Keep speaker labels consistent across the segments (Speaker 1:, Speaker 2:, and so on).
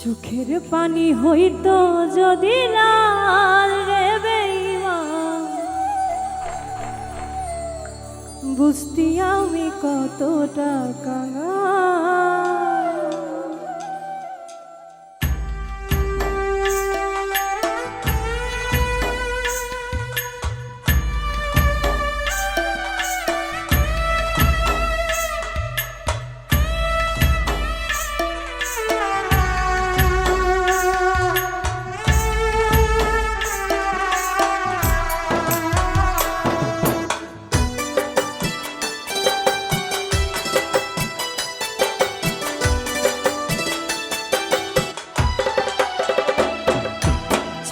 Speaker 1: চোখের পানি হইত যদি লাল রে বুঝতি আমি কতটা কাঙাল।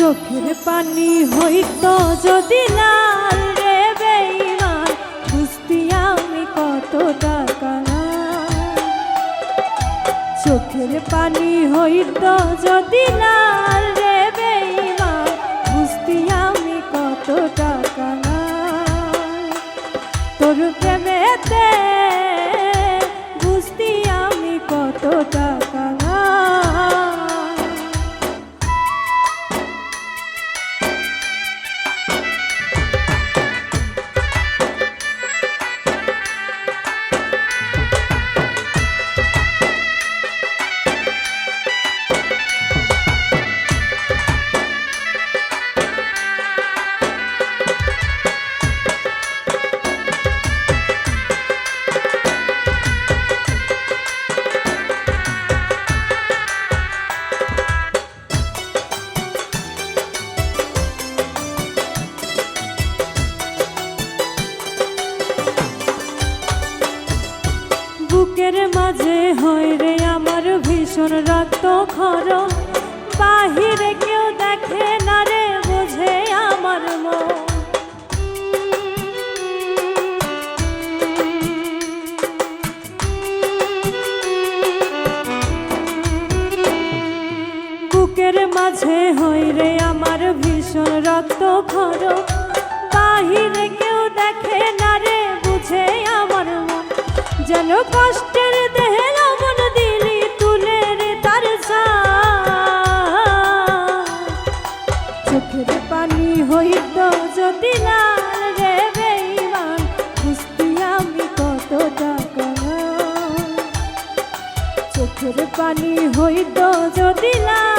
Speaker 1: চোখের পানি হইত যদি লাল রে বেঈমান বুঝতি আমি কত টাকা চোখের পানি হইত যদি লাল রে বেঈমান বুঝতি আমি কত টাকা তোর প্রেমেতে মাঝে হয় রে আমার ভীষণ রক্ত খর বাহিরে কেউ দেখে না রে, বোঝে আমার মন। বুকের মাঝে হয় রে আমার ভীষণ রক্ত খর বাহিরে কেউ দেখে না রে, বুঝে আমার যেন কষ্টের দেহে লবণ দিলি তুলে রে তার। চোখের পানি হইত যদি রে পানি হইত যদি লাল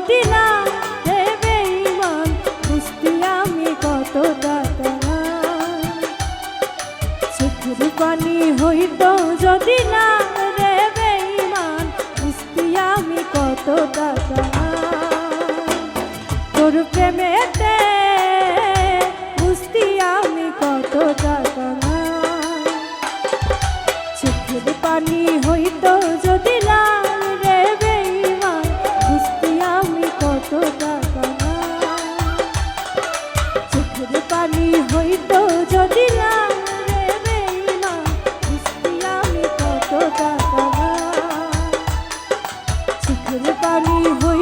Speaker 1: যদি না হে বেঈমান বুঝতি আমি পানি হইত যদি না রে বেঈমান বুঝতি আমি কত টাকা তোর প্রেমেতে বুঝতি আমি কত টাকা চোখের পানি হইত হইত পানি হই